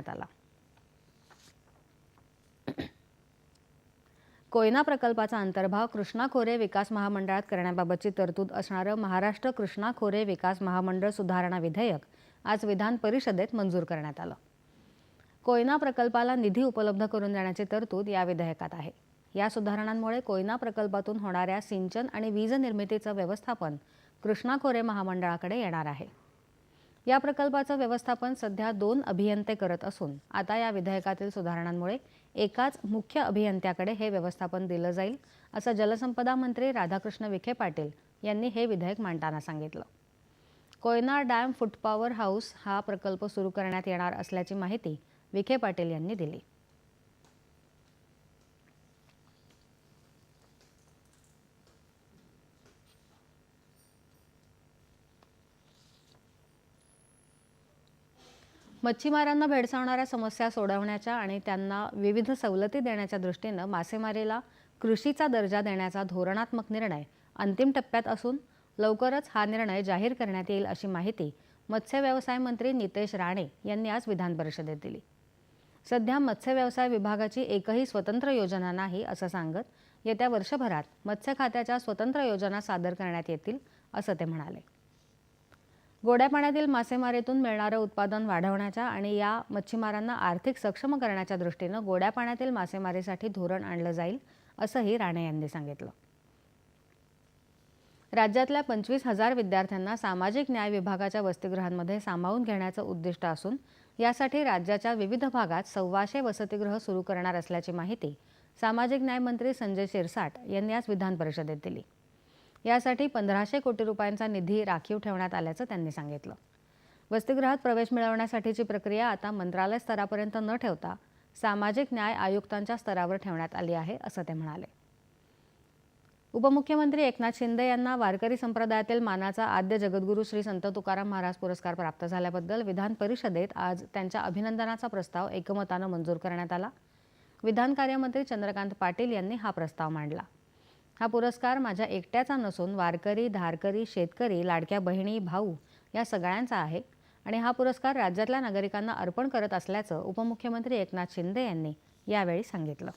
करण्यात आला. कोयना प्रकल्पाचा अंतर्भाव कृष्णा खोरे विकास महामंडळात करण्याबाबतची तरतूद असणारं महाराष्ट्र कृष्णा खोरे विकास महामंडळ सुधारणा विधेयक आज विधान परिषदेत मंजूर करण्यात आलं. कोयना प्रकल्पाला निधी उपलब्ध करून देण्याची तरतूद या विधेयकात आहे. या सुधारणांमुळे कोयना प्रकल्पातून होणाऱ्या सिंचन आणि वीज निर्मितीचं व्यवस्थापन कृष्णा खोरे महामंडळाकडे येणार आहे. या प्रकल्पाचं व्यवस्थापन सध्या दोन अभियंते करत असून आता या विधेयकातील सुधारणांमुळे एकाच मुख्य अभियंत्याकडे हे व्यवस्थापन दिलं जाईल असं जलसंपदा मंत्री राधाकृष्ण विखे पाटील यांनी हे विधेयक मांडताना सांगितलं. कोयना डॅम फुटपॉवर हाऊस हा प्रकल्प सुरू करण्यात येणार असल्याची माहिती विखे पाटील यांनी दिली. मच्छीमारांना भेडसावणाऱ्या समस्या सोडवण्याच्या आणि त्यांना विविध सवलती देण्याच्या दृष्टीनं मासेमारीला कृषीचा दर्जा देण्याचा धोरणात्मक निर्णय अंतिम टप्प्यात असून लवकरच हा निर्णय जाहीर करण्यात येईल अशी माहिती मत्स्य व्यवसाय मंत्री नितेश राणे यांनी आज विधान परिषदेत दिली. सध्या मत्स्य व्यवसाय विभागाची एकही स्वतंत्र योजना नाही असं सांगत येत्या वर्षभरात मत्स्य खात्याच्या स्वतंत्र योजना सादर करण्यात येतील असं ते म्हणाले. गोड्या पाण्यातील मासेमारीतून मिळणारं उत्पादन वाढवण्याच्या आणि या मच्छीमारांना आर्थिक सक्षम करण्याच्या दृष्टीनं गोड्या पाण्यातील मासेमारीसाठी धोरण आणलं जाईल असंही राणे यांनी सांगितलं. राज्यातल्या पंचवीस हजार विद्यार्थ्यांना सामाजिक न्याय विभागाच्या वसतिगृहांमध्ये सामावून घेण्याचं उद्दिष्ट असून यासाठी राज्याच्या विविध भागात सव्वाशे वसतिगृह सुरू करणार असल्याची माहिती सामाजिक न्याय मंत्री संजय शिरसाट यांनी आज विधान परिषदेत दिली. यासाठी पंधराशे कोटी रुपयांचा निधी राखीव ठेवण्यात आल्याचं त्यांनी सांगितलं. वसतिगृहात प्रवेश मिळवण्यासाठीची प्रक्रिया आता मंत्रालय स्तरापर्यंत न ठेवता सामाजिक न्याय आयुक्तांच्या स्तरावर ठेवण्यात आली आहे असं ते म्हणाले. उपमुख्यमंत्री एकनाथ शिंदे यांना वारकरी संप्रदायातील मानाचा आद्य जगद्गुरू श्री संत तुकाराम महाराज पुरस्कार प्राप्त झाल्याबद्दल विधान परिषदेत आज त्यांच्या अभिनंदनाचा प्रस्ताव एकमतानं मंजूर करण्यात आला. विधान कार्यमंत्री चंद्रकांत पाटील यांनी हा प्रस्ताव मांडला. हा पुरस्कार माझ्या एकट्याचा नसून वारकरी धारकरी शेतकरी लाडक्या बहिणी भाऊ या सगळ्यांचा आहे आणि हा पुरस्कार राज्यातल्या नागरिकांना अर्पण करत असल्याचं उपमुख्यमंत्री एकनाथ शिंदे यांनी यावेळी सांगितलं.